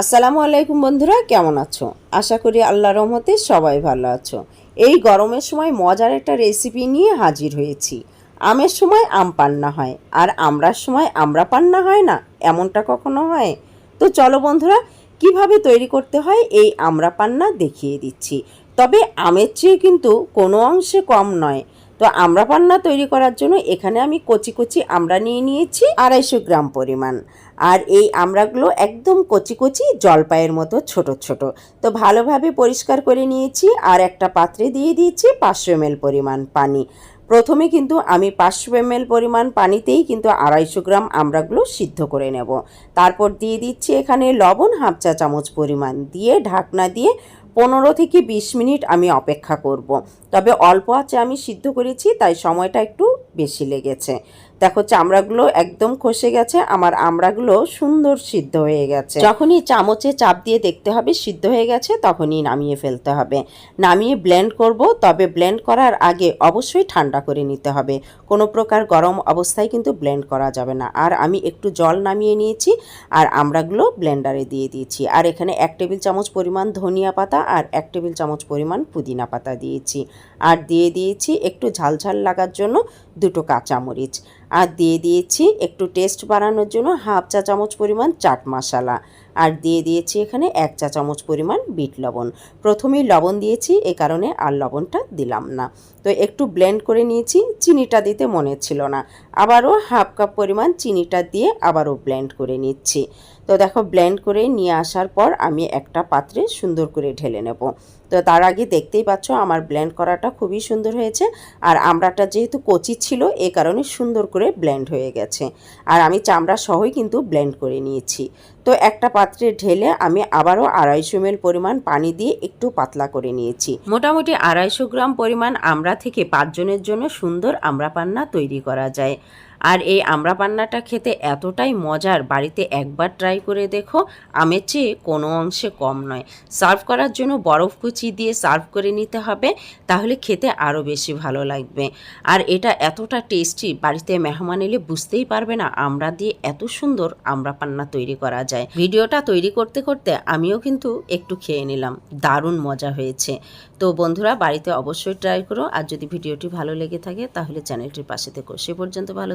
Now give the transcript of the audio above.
আসসালামু আলাইকুম বন্ধুরা, কেমন আছো? আশা করি আল্লাহ রহমতে সবাই ভালো আছো। এই গরমের সময় মজার একটা রেসিপি নিয়ে হাজির হয়েছি। আমের সময় আম পান্না হয়, আর আমরার সময় আমরা পান্না হয় না, এমনটা কখনো হয়? তো চলো বন্ধুরা, কীভাবে তৈরি করতে হয় এই আমরা পান্না দেখিয়ে দিচ্ছি। তবে আমের চেয়ে কিন্তু কোনো অংশে কম নয় তো আমরা পান্না তৈরি করার জন্য এখানে আমি কচি কচি আমরা নিয়ে নিয়েছি আড়াইশো গ্রাম পরিমাণ। আর এই আমড়াগুলো একদম কচি কচি জলপাইয়ের মতো ছোট ছোট। তো ভালোভাবে পরিষ্কার করে নিয়েছি আর একটা পাত্রে দিয়ে দিয়েছি পাঁচশো এমএল পরিমাণ পানি। প্রথমে কিন্তু আমি পাঁচশো এমএল পরিমাণ পানিতেই কিন্তু আড়াইশো গ্রাম আমড়াগুলো সিদ্ধ করে নেব। তারপর দিয়ে দিচ্ছি এখানে লবণ হাফ চা চামচ পরিমাণ দিয়ে ঢাকনা দিয়ে পনেরো থেকে বিশ মিনিট আমি অপেক্ষা করব। তবে অল্প আছে আমি সিদ্ধ করেছি, তাই সময়টা একটু বেশি লেগেছে। দেখো চামড়াগুলো একদম খসে গেছে, আমার আমড়াগুলো সুন্দর সিদ্ধ হয়ে গেছে। যখনই চামচে চাপ দিয়ে দেখতে হবে সিদ্ধ হয়ে গেছে, তখনই নামিয়ে ফেলতে হবে। নামিয়ে ব্লেন্ড করব, তবে ব্লেন্ড করার আগে অবশ্যই ঠান্ডা করে নিতে হবে। কোনো প্রকার গরম অবস্থায় কিন্তু ব্লেন্ড করা যাবে না। আর আমি একটু জল নামিয়ে নিয়েছি, আর আমড়াগুলো ব্লেন্ডারে দিয়ে দিয়েছি। আর এখানে এক টেবিল চামচ পরিমাণ ধনিয়া পাতা আর এক টেবিল চামচ পরিমাণ পুদিনা পাতা দিয়েছি। আর দিয়ে দিয়েছি একটু ঝালঝাল লাগার জন্য দুটো কাঁচামরিচ। আর দিয়ে দিয়েছি একটু টেস্ট বাড়ানোর জন্য হাফ চা চামচ পরিমাণ চাট মশলা। আর দিয়ে দিয়েছি এখানে এক চা চামচ পরিমাণ বিট লবণ। প্রথমেই লবণ দিয়েছি, এ কারণে আর লবণটা দিলাম না। তো একটু ব্লেন্ড করে নিয়েছি, চিনিটা দিতে মনে ছিল না। আবারও হাফ কাপ পরিমাণ চিনিটা দিয়ে আবারও ব্লেন্ড করে নিচ্ছি। তো দেখো, ব্লেন্ড করে নিয়ে আসার পর আমি একটা পাত্রে সুন্দর করে ঢেলে নেব। তো তার আগে দেখতেই পাচ্ছ আমার ব্লেন্ড করাটা খুবই সুন্দর হয়েছে। আর আমড়াটা যেহেতু কচি ছিল, এ কারণে সুন্দর করে ব্লেন্ড হয়ে গেছে। আর আমি চামড়া সহই কিন্তু ব্লেন্ড করে নিয়েছি। তো একটা পাত্রে ঢেলে আমি আবারও আড়াইশো এমএল পরিমাণ পানি দিয়ে একটু পাতলা করে নিয়েছি। মোটামুটি আড়াইশো গ্রাম পরিমাণ আমড়া থেকে পাঁচজনের জন্য সুন্দর আমড়া পান্না তৈরি করা যায়। আর এই আমড়া পান্নাটা খেতে এতটাই মজার, বাড়িতে একবার ট্রাই করে দেখো, আমের চেয়ে কোনো অংশে কম নয়। সার্ভ করার জন্য বরফ কুচি দিয়ে সার্ভ করে নিতে হবে, তাহলে খেতে আরও বেশি ভালো লাগবে। আর এটা এতটা টেস্টি বাড়িতে মেহমান এলে বুঝতেই পারবে না আমরা দিয়ে এত সুন্দর আমরা পান্না তৈরি করা যায়। ভিডিওটা তৈরি করতে করতে আমিও কিন্তু একটু খেয়ে নিলাম, দারুণ মজা হয়েছে। তো বন্ধুরা, বাড়িতে অবশ্যই ট্রাই করো, আর যদি ভিডিওটি ভালো লেগে থাকে, তাহলে চ্যানেলটির পাশে থেকো। সে পর্যন্ত ভালো